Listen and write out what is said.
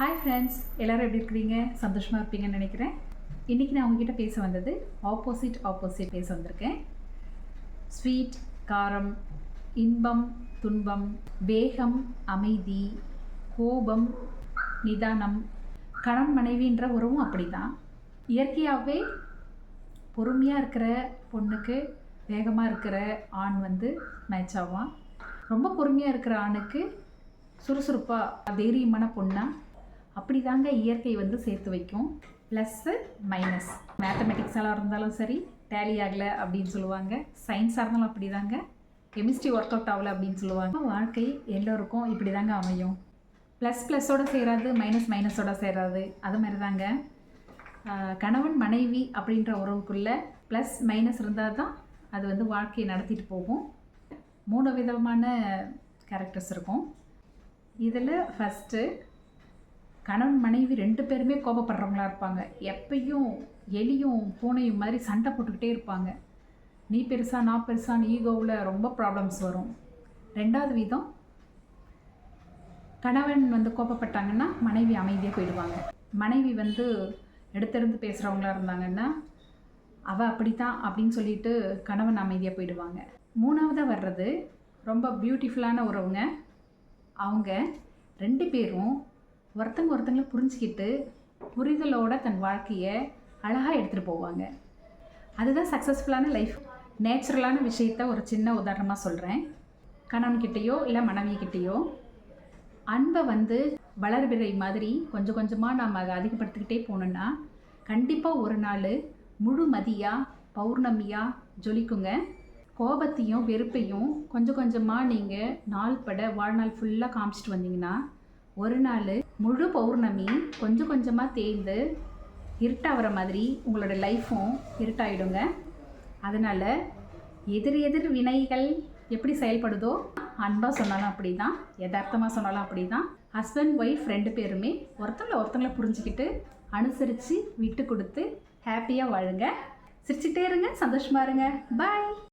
Hi friends எல்லோரும் எப்படி இருக்கிறீங்க? சந்தோஷமாக இருப்பீங்கன்னு நினைக்கிறேன். இன்றைக்கி நான் உங்ககிட்ட பேச வந்தது ஆப்போசிட் ஆப்போசிட் பேச வந்திருக்கேன். ஸ்வீட் காரம் இன்பம் துன்பம் வேகம் அமைதி கோபம் நிதானம் கணவன் மனைவின்ற உறவும் அப்படி தான் இயற்கையாகவே பொறுமையாக இருக்கிற பொண்ணுக்கு வேகமாக இருக்கிற ஆண் வந்து மேட்ச் ஆவான். ரொம்ப பொறுமையாக இருக்கிற ஆணுக்கு சுறுசுறுப்பாக தைரியமான பொண்ணாக அப்படி தாங்க இயற்கை வந்து சேர்த்து வைக்கும். ப்ளஸ்ஸு மைனஸ் மேத்தமெட்டிக்ஸாக இருந்தாலும் சரி டேலி ஆகலை அப்படின்னு சொல்லுவாங்க. சயின்ஸாக இருந்தாலும் அப்படி தாங்க கெமிஸ்ட்ரி ஒர்க் அவுட் ஆகலை அப்படின்னு சொல்லுவாங்க. வாழ்க்கை எல்லோருக்கும் இப்படி தாங்க அமையும் ப்ளஸ் ப்ளஸ்ஸோட சேராது மைனஸ் மைனஸோட சேராது. அது மாதிரி தாங்க கணவன் மனைவி அப்படின்ற உறவுக்குள்ளே ப்ளஸ் மைனஸ் இருந்தால் தான் அது வந்து வாழ்க்கையை நடத்திட்டு போகும். மூணு விதமான கேரக்டர்ஸ் இருக்கும். இதில் ஃபஸ்ட்டு கணவன் மனைவி ரெண்டு பேருமே கோபப்படுறவங்களா இருப்பாங்க. எப்பையும் எலியும் பூனையும் மாதிரி சண்டை போட்டுக்கிட்டே இருப்பாங்க. நீ பெருசா நான் பெருசான்னு ஈகோவில் ரொம்ப ப்ராப்ளம்ஸ் வரும். ரெண்டாவது விதம் கணவன் வந்து கோபப்பட்டாங்கன்னா மனைவி அமைதியாக போயிடுவாங்க. மனைவி வந்து எடுத்தெடுத்து பேசுகிறவங்களா இருந்தாங்கன்னா அவள் அப்படித்தான் அப்படின்னு சொல்லிட்டு கணவன் அமைதியாக போயிடுவாங்க. மூணாவதாக வர்றது ரொம்ப பியூட்டிஃபுல்லான உறவுங்க. அவங்க ரெண்டு பேரும் ஒருத்தங்க ஒருத்தங்கள புரிஞ்சுக்கிட்டு புரிதலோட தன் வாழ்க்கையை அழகாக எடுத்துகிட்டு போவாங்க. அதுதான் சக்ஸஸ்ஃபுல்லான லைஃப் நேச்சுரலான விஷயத்த ஒரு சின்ன உதாரணமாக சொல்கிறேன் கணவன்கிட்டேயோ இல்லை மனைவிக்கிட்டேயோ அன்பை வந்து வளர்பிறை மாதிரி கொஞ்சம் கொஞ்சமாக நாம் அதை அதிகப்படுத்திக்கிட்டே போனோம்னா கண்டிப்பாக ஒரு நாள் முழு மதியாக பௌர்ணமியாக ஜொலிக்குங்க. கோபத்தையும் வெறுப்பையும் கொஞ்சம் கொஞ்சமாக நீங்கள் நாள் பட வாழ்நாள் ஃபுல்லாக காமிச்சிட்டு வந்தீங்கன்னா ஒரு நாள் முழு பௌர்ணமி கொஞ்சம் கொஞ்சமாக தேய்ந்து இருட்டாகிற மாதிரி உங்களோட லைஃப்பும் இருட்டாயிடுங்க. அதனால் எதிர் எதிர் வினைகள் எப்படி செயல்படுதோ அன்பாக சொன்னாலும் அப்படி தான் யதார்த்தமாக சொன்னாலும் அப்படி தான் ஹஸ்பண்ட் ஒய்ஃப் ரெண்டு பேருமே ஒருத்தங்களை ஒருத்தங்களை புரிஞ்சுக்கிட்டு அனுசரித்து விட்டு கொடுத்து ஹாப்பியாக வாழுங்க. சிரிச்சுட்டே இருங்க சந்தோஷமா இருங்க. பாய்